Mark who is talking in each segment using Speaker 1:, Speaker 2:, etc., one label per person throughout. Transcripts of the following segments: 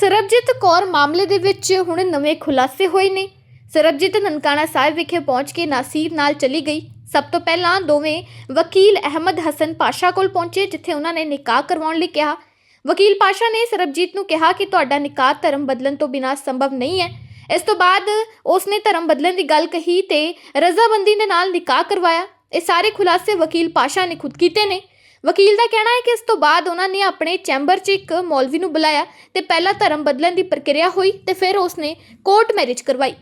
Speaker 1: ਸਰਬਜੀਤ ਕੌਰ ਮਾਮਲੇ ਦੇ ਵਿੱਚ ਹੁਣ ਨਵੇਂ ਖੁਲਾਸੇ ਹੋਏ ਨੇ। ਸਰਬਜੀਤ ਨਨਕਾਣਾ ਸਾਹਿਬ ਵਿਖੇ ਪਹੁੰਚ ਕੇ ਨਾਸੀਰ ਨਾਲ ਚਲੀ ਗਈ। ਸਭ ਤੋਂ ਪਹਿਲਾਂ ਦੋਵੇਂ ਵਕੀਲ ਅਹਿਮਦ ਹਸਨ ਪਾਸ਼ਾ ਕੋਲ ਪਹੁੰਚੇ, ਜਿੱਥੇ ਉਹਨਾਂ ਨੇ ਨਿਕਾਹ ਕਰਵਾਉਣ ਲਈ ਕਿਹਾ। ਵਕੀਲ ਪਾਸ਼ਾ ਨੇ ਸਰਬਜੀਤ ਨੂੰ ਕਿਹਾ ਕਿ ਤੁਹਾਡਾ ਨਿਕਾਹ ਧਰਮ ਬਦਲਣ ਤੋਂ ਬਿਨਾਂ ਸੰਭਵ ਨਹੀਂ ਹੈ। ਇਸ ਤੋਂ ਬਾਅਦ ਉਸਨੇ ਧਰਮ ਬਦਲਣ ਦੀ ਗੱਲ ਕਹੀ ਤੇ ਰਜ਼ਾਬੰਦੀ ਦੇ ਨਾਲ ਨਿਕਾਹ ਕਰਵਾਇਆ। ਇਹ ਸਾਰੇ ਖੁਲਾਸੇ ਵਕੀਲ ਪਾਸ਼ਾ ਨੇ ਖੁਦ ਕੀਤੇ ਨੇ। ਵਕੀਲ ਦਾ ਕਹਿਣਾ ਹੈ ਕਿ ਇਸ ਤੋਂ ਬਾਅਦ ਉਹਨਾਂ ਨੇ ਆਪਣੇ ਚੈਂਬਰ 'ਚ ਇੱਕ ਮੌਲਵੀ ਨੂੰ ਬੁਲਾਇਆ ਤੇ ਪਹਿਲਾਂ ਧਰਮ ਬਦਲਣ ਦੀ ਪ੍ਰਕਿਰਿਆ ਹੋਈ ਤੇ ਫਿਰ ਉਸਨੇ ਕੋਰਟ ਮੈਰਿਜ ਕਰਵਾਈ।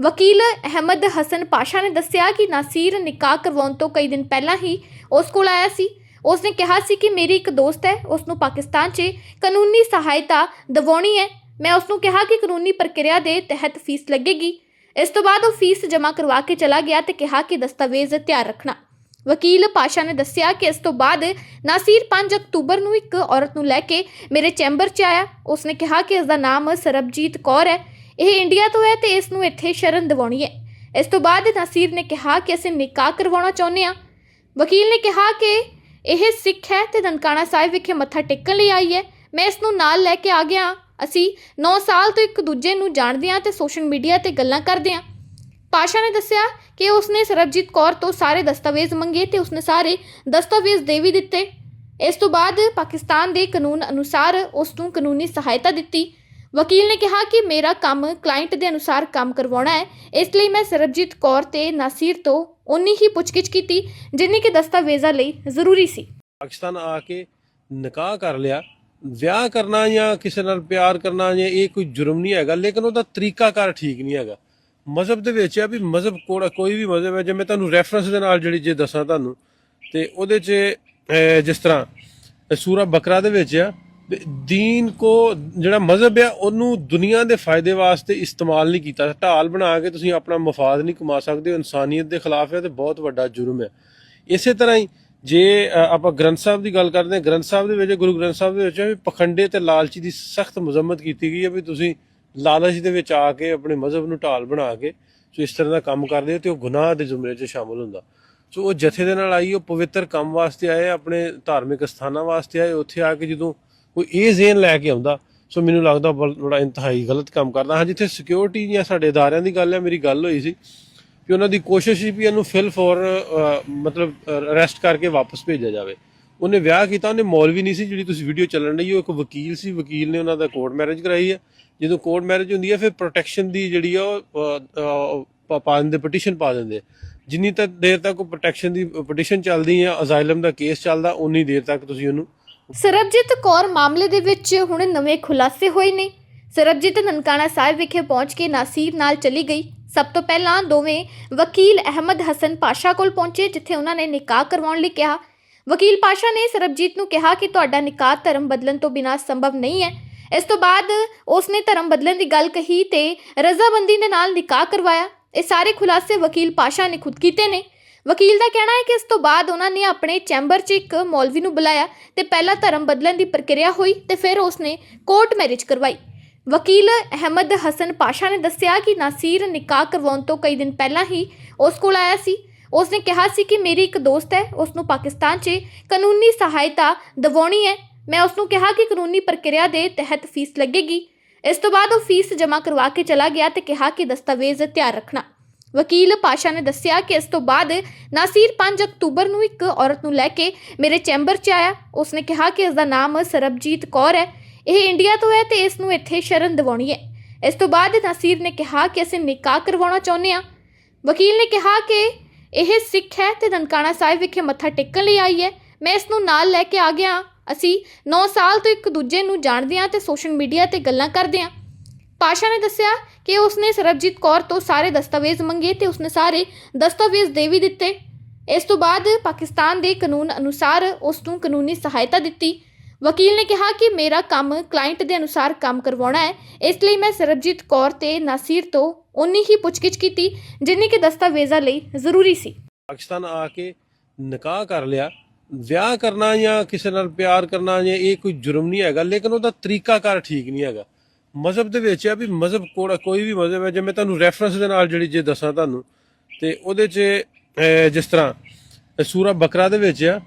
Speaker 1: ਵਕੀਲ ਅਹਿਮਦ ਹਸਨ ਪਾਸ਼ਾ ਨੇ ਦੱਸਿਆ ਕਿ ਨਾਸੀਰ ਨਿਕਾਹ ਕਰਵਾਉਣ ਤੋਂ ਕਈ ਦਿਨ ਪਹਿਲਾਂ ਹੀ ਉਸ ਕੋਲ ਆਇਆ ਸੀ। ਉਸਨੇ ਕਿਹਾ ਸੀ ਕਿ ਮੇਰੀ ਇੱਕ ਦੋਸਤ ਹੈ ਉਸ ਨੂੰ ਪਾਕਿਸਤਾਨ 'ਚ ਕਾਨੂੰਨੀ ਸਹਾਇਤਾ ਦਿਵਾਉਣੀ ਹੈ। ਮੈਂ ਉਸ ਨੂੰ ਕਿਹਾ ਕਿ ਕਾਨੂੰਨੀ ਪ੍ਰਕਿਰਿਆ ਦੇ ਤਹਿਤ ਫੀਸ ਲੱਗੇਗੀ। ਇਸ ਤੋਂ ਬਾਅਦ ਉਹ ਫੀਸ ਜਮ੍ਹਾਂ ਕਰਵਾ ਕੇ ਚਲਾ ਗਿਆ ਤੇ ਕਿਹਾ ਕਿ ਦਸਤਾਵੇਜ਼ ਤਿਆਰ ਰੱਖਣਾ। ਵਕੀਲ ਪਾਸ਼ਾ ਨੇ ਦੱਸਿਆ ਕਿ ਇਸ ਤੋਂ ਬਾਅਦ ਨਾਸੀਰ 5 ਅਕਤੂਬਰ ਨੂੰ ਇੱਕ ਔਰਤ ਨੂੰ ਲੈ ਕੇ ਮੇਰੇ ਚੈਂਬਰ 'ਚ ਆਇਆ। ਉਸਨੇ ਕਿਹਾ ਕਿ ਇਸ ਦਾ ਨਾਮ ਸਰਬਜੀਤ ਕੌਰ ਹੈ। ਇਹ ਇੰਡੀਆ ਤੋਂ ਹੈ ਤੇ ਇਸ ਨੂੰ ਇੱਥੇ ਸ਼ਰਨ ਦਿਵਾਉਣੀ ਹੈ। ਇਸ ਤੋਂ ਬਾਅਦ ਨਾਸੀਰ ਨੇ ਕਿਹਾ ਕਿ ਅਸੀਂ ਨਿਕਾਹ ਕਰਵਾਉਣਾ ਚਾਹੁੰਦੇ ਹਾਂ। ਵਕੀਲ ਨੇ ਕਿਹਾ ਕਿ ਇਹ ਸਿੱਖ ਹੈ ਤੇ ਨਨਕਾਣਾ ਸਾਹਿਬ ਵਿਖੇ ਮੱਥਾ ਟੇਕਣ ਲਈ ਆਈ ਹੈ। ਮੈਂ ਇਸ ਨੂੰ ਨਾਲ ਲੈ ਕੇ ਆ ਗਿਆ ਹਾਂ। ਅਸੀਂ 9 ਸਾਲ ਤੋਂ ਇੱਕ ਦੂਜੇ ਨੂੰ ਜਾਣਦੇ ਹਾਂ ਤੇ ਸੋਸ਼ਲ ਮੀਡੀਆ ਤੇ ਗੱਲਾਂ ਕਰਦੇ ਹਾਂ। ਪਾਸ਼ਾ ਨੇ ਦੱਸਿਆ ਕਿ ਉਸਨੇ ਸਰਬਜੀਤ ਕੌਰ ਤੋਂ ਸਾਰੇ ਦਸਤਾਵੇਜ਼ ਮੰਗੇ ਤੇ ਉਸਨੇ ਸਾਰੇ ਦਸਤਾਵੇਜ਼ ਦੇ ਵੀ ਦਿੱਤੇ। ਇਸ ਤੋਂ ਬਾਅਦ ਪਾਕਿਸਤਾਨ ਦੇ ਕਾਨੂੰਨ ਅਨੁਸਾਰ ਉਸ ਨੂੰ ਕਾਨੂੰਨੀ ਸਹਾਇਤਾ ਦਿੱਤੀ। ਵਕੀਲ ਨੇ ਕਿਹਾ ਕਿ ਮੇਰਾ ਕੰਮ ਕਲਾਇੰਟ ਦੇ ਅਨੁਸਾਰ ਕੰਮ ਕਰਵਾਉਣਾ ਹੈ। ਇਸ ਲਈ ਮੈਂ ਸਰਬਜੀਤ ਕੌਰ ਤੇ ਨਾਸੀਰ ਤੋਂ ਉਨੀ ਹੀ ਪੁੱਛਗਿੱਛ ਕੀਤੀ ਜਿੰਨੀ ਕਿ ਦਸਤਾਵੇਜ਼ਾਂ ਲਈ ਜ਼ਰੂਰੀ ਸੀ।
Speaker 2: ਪਾਕਿਸਤਾਨ ਆ ਕੇ ਨਿਕਾਹ ਕਰ ਲਿਆ। ਵਿਆਹ ਕਰਨਾ ਜਾਂ ਕਿਸੇ ਨਾਲ ਪਿਆਰ ਕਰਨਾ ਜਾਂ ਇਹ ਕੋਈ ਜੁਰਮ ਨਹੀਂ ਹੈਗਾ, ਲੇਕਿਨ ਉਹਦਾ ਤਰੀਕਾਕਾਰ ਠੀਕ ਨਹੀਂ ਹੈਗਾ। ਮਜ਼ਹਬ ਦੇ ਵਿੱਚ ਆ ਵੀ ਮਜ਼ਹਬ ਕੋੜਾ ਕੋਈ ਵੀ ਮਜ਼ਹਬ ਹੈ ਜੇ ਮੈਂ ਤੁਹਾਨੂੰ ਰੈਫਰੈਂਸ ਦੇ ਨਾਲ ਜਿਹੜੀ ਜੇ ਦੱਸਾਂ ਤੁਹਾਨੂੰ ਤੇ ਉਹਦੇ 'ਚ ਜਿਸ ਤਰ੍ਹਾਂ ਅਹ, ਸੂਰਾ ਬਕਰਾ ਦੇ ਵਿੱਚ ਆ ਦੀਨ ਕੋ ਜਿਹੜਾ ਮਜ਼ਹਬ ਆ ਉਹਨੂੰ ਦੁਨੀਆ ਦੇ ਫਾਇਦੇ ਵਾਸਤੇ ਇਸਤੇਮਾਲ ਨਹੀਂ ਕੀਤਾ। ਢਾਲ ਬਣਾ ਕੇ ਤੁਸੀਂ ਆਪਣਾ ਮਫਾਦ ਨਹੀਂ ਕਮਾ ਸਕਦੇ ਹੋ ਇਨਸਾਨੀਅਤ ਦੇ ਖਿਲਾਫ ਹੈ ਤੇ ਬਹੁਤ ਵੱਡਾ ਜੁਰਮ ਹੈ ਇਸੇ ਤਰ੍ਹਾਂ ਹੀ ਜੇ ਆਪਾਂ ਗ੍ਰੰਥ ਸਾਹਿਬ ਦੀ ਗੱਲ ਕਰਦੇ ਹਾਂ ਗ੍ਰੰਥ ਸਾਹਿਬ ਦੇ ਵਿੱਚ ਗੁਰੂ ਗ੍ਰੰਥ ਸਾਹਿਬ ਦੇ ਵਿੱਚ ਵੀ ਪਖੰਡੇ ਤੇ ਲਾਲਚੀ ਦੀ ਸਖਤ ਮਜ਼ਮਤ ਕੀਤੀ ਗਈ ਹੈ ਵੀ ਤੁਸੀਂ ਲਾਲਚ ਦੇ ਵਿੱਚ ਆ ਕੇ ਆਪਣੇ ਮਜ਼ਹਬ ਨੂੰ ਢਾਲ ਬਣਾ ਕੇ ਸੋ ਇਸ ਤਰ੍ਹਾਂ ਦਾ ਕੰਮ ਕਰਦੇ ਤੇ ਉਹ ਗੁਨਾਹ ਦੇ ਜ਼ੁਮਰੇ 'ਚ ਸ਼ਾਮਲ ਹੁੰਦਾ। ਸੋ ਉਹ ਜਥੇ ਦੇ ਨਾਲ ਆਈ, ਉਹ ਪਵਿੱਤਰ ਕੰਮ ਵਾਸਤੇ ਆਏ, ਆਪਣੇ ਧਾਰਮਿਕ ਸਥਾਨਾਂ ਵਾਸਤੇ ਆਏ, ਉੱਥੇ ਆ ਕੇ ਜਦੋਂ ਕੋਈ ਇਹ ਜ਼ੇਨ ਲੈ ਕੇ ਆਉਂਦਾ, ਸੋ ਮੈਨੂੰ ਲੱਗਦਾ ਬਲ- ਬੜਾ ਇੰਤਹਾਈ ਗਲਤ ਕੰਮ ਕਰਦਾ। ਹਾਂ, ਜਿੱਥੇ ਸਿਕਿਉਰਿਟੀ ਜਾਂ ਸਾਡੇ ਅਦਾਰਿਆਂ ਦੀ ਗੱਲ ਹੈ, ਮੇਰੀ ਗੱਲ ਹੋਈ ਸੀ ਕਿ ਉਹਨਾਂ ਦੀ ਕੋਸ਼ਿਸ਼ ਸੀ ਵੀ ਇਹਨੂੰ ਫਿਲ ਫੋਰ ਮਤਲਬ ਅਰੈਸਟ ਕਰਕੇ ਵਾਪਸ ਭੇਜਿਆ ਜਾਵੇ। ਉਹਨੇ ਵਿਆਹ ਕੀਤਾ, ਉਹਨੇ ਮੌਲਵੀ ਨਹੀਂ ਸੀ ਜਿਹੜੀ ਤੁਸੀਂ ਵੀਡੀਓ ਚੱਲਣ ਰਹੀ ਉਹ ਇੱਕ ਵਕੀਲ ਸੀ, ਵਕੀਲ ਨੇ ਉਹਨਾਂ ਦਾ ਕੋਰਟ ਮੈਰਿਜ ਕਰਾਈ ਹੈ। ਜਦੋਂ ਕੋਰਟ ਮੈਰਿਜ ਹੁੰਦੀ ਹੈ, ਫਿਰ ਪ੍ਰੋਟੈਕਸ਼ਨ ਦੀ ਜਿਹੜੀ ਆ ਉਹ ਪਾ ਦਿੰਦੇ ਪਟੀਸ਼ਨ ਪਾ ਦਿੰਦੇ। ਜਿੰਨੀ ਤੱਕ ਦੇਰ ਤੱਕ ਉਹ ਪ੍ਰੋਟੈਕਸ਼ਨ ਦੀ ਪਟੀਸ਼ਨ ਚੱਲਦੀ ਹੈ ਅਜ਼ਾਈਲਮ ਦਾ ਕੇਸ ਚੱਲਦਾ ਉਨੀ ਦੇਰ ਤੱਕ ਤੁਸੀਂ ਉਹਨੂੰ
Speaker 1: ਸਰਬਜੀਤ ਕੌਰ ਮਾਮਲੇ ਦੇ ਵਿੱਚ ਹੁਣ ਨਵੇਂ ਖੁਲਾਸੇ ਹੋਏ ਨੇ। ਸਰਬਜੀਤ ਨਨਕਾਣਾ ਸਾਹਿਬ ਵਿਖੇ ਪਹੁੰਚ ਕੇ ਨਾਸੀਰ ਨਾਲ ਚਲੀ ਗਈ। ਸਭ ਤੋਂ ਪਹਿਲਾਂ ਦੋਵੇਂ ਵਕੀਲ ਅਹਿਮਦ ਹਸਨ ਪਾਸ਼ਾ ਕੋਲ ਪਹੁੰਚੇ, ਜਿੱਥੇ ਉਹਨਾਂ ਨੇ ਨਿਕਾਹ ਕਰਵਾਉਣ ਲਈ ਕਿਹਾ। ਵਕੀਲ ਪਾਸ਼ਾ ਨੇ ਸਰਬਜੀਤ ਨੂੰ ਕਿਹਾ ਕਿ ਤੁਹਾਡਾ ਨਿਕਾਹ ਧਰਮ ਬਦਲਣ ਤੋਂ ਬਿਨਾਂ ਸੰਭਵ ਨਹੀਂ ਹੈ। ਇਸ ਤੋਂ ਬਾਅਦ ਉਸਨੇ ਧਰਮ ਬਦਲਣ ਦੀ ਗੱਲ ਕਹੀ ਤੇ ਰਜ਼ਾਬੰਦੀ ਦੇ ਨਾਲ ਨਿਕਾਹ ਕਰਵਾਇਆ। ਇਹ ਸਾਰੇ ਖੁਲਾਸੇ ਵਕੀਲ ਪਾਸ਼ਾ ਨੇ ਖੁਦ ਕੀਤੇ ਨੇ। ਵਕੀਲ ਦਾ ਕਹਿਣਾ ਹੈ ਕਿ ਇਸ ਤੋਂ ਬਾਅਦ ਉਹਨਾਂ ਨੇ ਆਪਣੇ ਚੈਂਬਰ 'ਚ ਇੱਕ ਮੌਲਵੀ ਨੂੰ ਬੁਲਾਇਆ ਤੇ ਪਹਿਲਾਂ ਧਰਮ ਬਦਲਣ ਦੀ ਪ੍ਰਕਿਰਿਆ ਹੋਈ ਤੇ ਫਿਰ ਉਸਨੇ ਕੋਰਟ ਮੈਰਿਜ ਕਰਵਾਈ। ਵਕੀਲ ਅਹਿਮਦ ਹਸਨ ਪਾਸ਼ਾ ਨੇ ਦੱਸਿਆ ਕਿ ਨਾਸੀਰ ਨਿਕਾਹ ਕਰਵਾਉਣ ਤੋਂ ਕਈ ਦਿਨ ਪਹਿਲਾਂ ਹੀ ਉਸ ਕੋਲ ਆਇਆ ਸੀ। ਉਸ ਨੇ ਕਿਹਾ ਸੀ ਕਿ ਮੇਰੀ ਇੱਕ ਦੋਸਤ ਹੈ ਉਸ ਨੂੰ ਪਾਕਿਸਤਾਨ 'ਚ ਕਾਨੂੰਨੀ ਸਹਾਇਤਾ ਦਿਵਾਉਣੀ ਹੈ। ਮੈਂ ਉਸ ਨੂੰ ਕਿਹਾ ਕਿ ਕਾਨੂੰਨੀ ਪ੍ਰਕਿਰਿਆ ਦੇ ਤਹਿਤ ਫੀਸ ਲੱਗੇਗੀ। ਇਸ ਤੋਂ ਬਾਅਦ ਉਹ ਫੀਸ ਜਮ੍ਹਾਂ ਕਰਵਾ ਕੇ ਚਲਾ ਗਿਆ ਤੇ ਕਿਹਾ ਕਿ ਦਸਤਾਵੇਜ਼ ਤਿਆਰ ਰੱਖਣਾ। ਵਕੀਲ ਪਾਸ਼ਾ ਨੇ ਦੱਸਿਆ ਕਿ ਇਸ ਤੋਂ ਬਾਅਦ ਨਾਸੀਰ 5 ਅਕਤੂਬਰ ਨੂੰ ਇੱਕ ਔਰਤ ਨੂੰ ਲੈ ਕੇ ਮੇਰੇ ਚੈਂਬਰ 'ਚ ਆਇਆ। ਉਸਨੇ ਕਿਹਾ ਕਿ ਇਸ ਦਾ ਨਾਮ ਸਰਬਜੀਤ ਕੌਰ ਹੈ। ਇਹ ਇੰਡੀਆ ਤੋਂ ਹੈ ਤੇ ਇਸ ਨੂੰ ਇੱਥੇ ਸ਼ਰਨ ਦਿਵਾਉਣੀ ਹੈ। ਇਸ ਤੋਂ ਬਾਅਦ ਨਾਸੀਰ ਨੇ ਕਿਹਾ ਕਿ ਅਸੀਂ ਨਿਕਾਹ ਕਰਵਾਉਣਾ ਚਾਹੁੰਦੇ ਹਾਂ। ਵਕੀਲ ਨੇ ਕਿਹਾ ਕਿ ਇਹ ਸਿੱਖ ਹੈ ਤੇ ਨਨਕਾਣਾ ਸਾਹਿਬ ਵਿਖੇ ਮੱਥਾ ਟੇਕਣ ਲਈ ਆਈ ਹੈ। ਮੈਂ ਇਸ ਨੂੰ ਨਾਲ ਲੈ ਕੇ ਆ ਗਿਆ ਅਸੀਂ 9 ਸਾਲ ਤੋਂ ਇੱਕ ਦੂਜੇ ਨੂੰ ਜਾਣਦੇ ਹਾਂ ਤੇ ਸੋਸ਼ਲ ਮੀਡੀਆ ਤੇ ਗੱਲਾਂ ਕਰਦੇ ਹਾਂ। ਪਾਸ਼ਾ ਨੇ ਦੱਸਿਆ ਕਿ ਉਸਨੇ ਸਰਬਜੀਤ ਕੌਰ ਤੋਂ ਸਾਰੇ ਦਸਤਾਵੇਜ਼ ਮੰਗੇ ਤੇ ਉਸਨੇ ਸਾਰੇ ਦਸਤਾਵੇਜ਼ ਦੇ ਵੀ ਦਿੱਤੇ। ਇਸ ਤੋਂ ਬਾਅਦ ਪਾਕਿਸਤਾਨ ਦੇ ਕਾਨੂੰਨ ਅਨੁਸਾਰ ਉਸ ਨੂੰ ਕਾਨੂੰਨੀ ਸਹਾਇਤਾ ਦਿੱਤੀ। ਵਕੀਲ ਨੇ ਕਿਹਾ ਕਿ ਮੇਰਾ ਕੰਮ ਕਲਾਇੰਟ ਦੇ ਅਨੁਸਾਰ ਕੰਮ ਕਰਵਾਉਣਾ ਹੈ। ਇਸ ਲਈ ਮੈਂ ਸਰਬਜੀਤ ਕੌਰ ਤੇ ਨਾਸੀਰ ਤੋਂ ਉਨੀ ਹੀ ਪੁੱਛਗਿੱਛ ਕੀਤੀ ਜਿੰਨੀ ਕਿ ਦਸਤਾਵੇਜ਼ਾਂ ਲਈ ਜ਼ਰੂਰੀ ਸੀ।
Speaker 2: ਪਾਕਿਸਤਾਨ ਆ ਕੇ ਨਿਕਾਹ ਕਰ ਲਿਆ। ਵਿਆਹ ਕਰਨਾ ਜਾਂ ਕਿਸੇ ਨਾਲ ਪਿਆਰ ਕਰਨਾ ਜਾਂ ਇਹ ਕੋਈ ਜੁਰਮ ਨਹੀਂ ਹੈਗਾ ਲੇਕਿਨ ਉਹਦਾ ਤਰੀਕਾਕਾਰ ਠੀਕ ਨਹੀਂ ਹੈਗਾ। ਮਜ਼ਹਬ ਦੇ ਵਿੱਚ ਆ ਵੀ ਮਜ਼ਹਬ ਕੋੜਾ ਕੋਈ ਵੀ ਮਜ਼ਹਬ ਹੈ ਜੇ ਮੈਂ ਤੁਹਾਨੂੰ ਰੈਫਰੈਂਸ ਦੇ ਨਾਲ ਜਿਹੜੀ ਜੇ ਦੱਸਾਂ ਤੁਹਾਨੂੰ ਤੇ ਉਹਦੇ 'ਚ ਜਿਸ ਤਰ੍ਹਾਂ ਅਹ, ਸੂਰਾ ਬਕਰਾ ਦੇ ਵਿੱਚ ਆ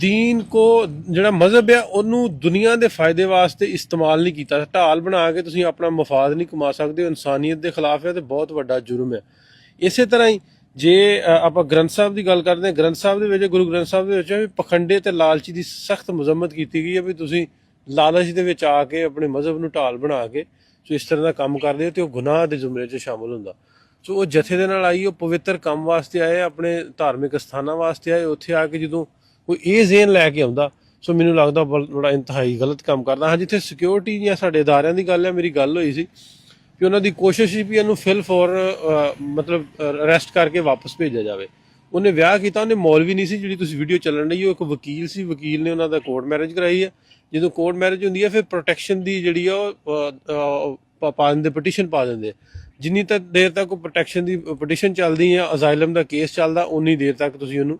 Speaker 2: ਦੀਨ ਕੋ ਜਿਹੜਾ ਮਜ਼ਹਬ ਆ ਉਹਨੂੰ ਦੁਨੀਆ ਦੇ ਫਾਇਦੇ ਵਾਸਤੇ ਇਸਤੇਮਾਲ ਨਹੀਂ ਕੀਤਾ। ਢਾਲ ਬਣਾ ਕੇ ਤੁਸੀਂ ਆਪਣਾ ਮਫਾਦ ਨਹੀਂ ਕਮਾ ਸਕਦੇ ਹੋ ਇਨਸਾਨੀਅਤ ਦੇ ਖਿਲਾਫ ਹੈ ਤੇ ਬਹੁਤ ਵੱਡਾ ਜੁਰਮ ਹੈ। ਇਸੇ ਤਰ੍ਹਾਂ ਹੀ ਜੇ ਆਪਾਂ ਗ੍ਰੰਥ ਸਾਹਿਬ ਦੀ ਗੱਲ ਕਰਦੇ ਹਾਂ, ਗ੍ਰੰਥ ਸਾਹਿਬ ਦੇ ਵਿੱਚ, ਗੁਰੂ ਗ੍ਰੰਥ ਸਾਹਿਬ ਦੇ ਵਿੱਚ ਵੀ ਪਖੰਡੇ ਤੇ ਲਾਲਚੀ ਦੀ ਸਖਤ ਮਜ਼ਮਤ ਕੀਤੀ ਗਈ ਹੈ ਵੀ ਤੁਸੀਂ ਲਾਲਚ ਦੇ ਵਿੱਚ ਆ ਕੇ ਆਪਣੇ ਮਜ਼ਹਬ ਨੂੰ ਢਾਲ ਬਣਾ ਕੇ ਸੋ ਇਸ ਤਰ੍ਹਾਂ ਦਾ ਕੰਮ ਕਰਦੇ ਹੋ ਤੇ ਉਹ ਗੁਨਾਹ ਦੇ ਜ਼ੁਮਰੇ 'ਚ ਸ਼ਾਮਲ ਹੁੰਦਾ। ਸੋ ਉਹ ਜਥੇ ਦੇ ਨਾਲ ਆਈ, ਉਹ ਪਵਿੱਤਰ ਕੰਮ ਵਾਸਤੇ ਆਏ, ਆਪਣੇ ਧਾਰਮਿਕ ਸਥਾਨਾਂ ਵਾਸਤੇ ਆਏ, ਉੱਥੇ ਆ ਕੇ ਜਦੋਂ ਕੋਈ ਇਹ ਜ਼ੇਨ ਲੈ ਕੇ ਆਉਂਦਾ, ਸੋ ਮੈਨੂੰ ਲੱਗਦਾ ਬਲ- ਬੜਾ ਇੰਤਹਾਈ ਗਲਤ ਕੰਮ ਕਰਦਾ। ਹਾਂ, ਜਿੱਥੇ ਸਿਕਿਉਰਿਟੀ ਜਾਂ ਸਾਡੇ ਅਦਾਰਿਆਂ ਦੀ ਗੱਲ ਹੈ, ਮੇਰੀ ਗੱਲ ਹੋਈ ਸੀ ਕਿ ਉਹਨਾਂ ਦੀ ਕੋਸ਼ਿਸ਼ ਸੀ ਵੀ ਇਹਨੂੰ ਫਿਲ ਫੋਰ ਮਤਲਬ ਅਰੈਸਟ ਕਰਕੇ ਵਾਪਸ ਭੇਜਿਆ ਜਾਵੇ। ਉਹਨੇ ਵਿਆਹ ਕੀਤਾ, ਉਹਨੇ ਮੌਲਵੀ ਨਹੀਂ ਸੀ ਜਿਹੜੀ ਤੁਸੀਂ ਵੀਡੀਓ ਚੱਲਣ ਰਹੀ ਉਹ ਇੱਕ ਵਕੀਲ ਸੀ, ਵਕੀਲ ਨੇ ਉਹਨਾਂ ਦਾ ਕੋਰਟ ਮੈਰਿਜ ਕਰਾਈ ਹੈ। ਜਦੋਂ ਕੋਰਟ ਮੈਰਿਜ ਹੁੰਦੀ ਹੈ, ਫਿਰ ਪ੍ਰੋਟੈਕਸ਼ਨ ਦੀ ਜਿਹੜੀ ਆ ਉਹ ਪਾ- ਦਿੰਦੇ ਪਟੀਸ਼ਨ ਪਾ ਦਿੰਦੇ। ਜਿੰਨੀ ਤੱਕ ਦੇਰ ਤੱਕ ਉਹ ਪ੍ਰੋਟੈਕਸ਼ਨ ਦੀ ਪਟੀਸ਼ਨ ਚੱਲਦੀ ਹੈ ਅਜ਼ਾਈਲਮ ਦਾ ਕੇਸ ਚੱਲਦਾ ਉਨੀ ਦੇਰ ਤੱਕ ਤੁਸੀਂ ਉਹਨੂੰ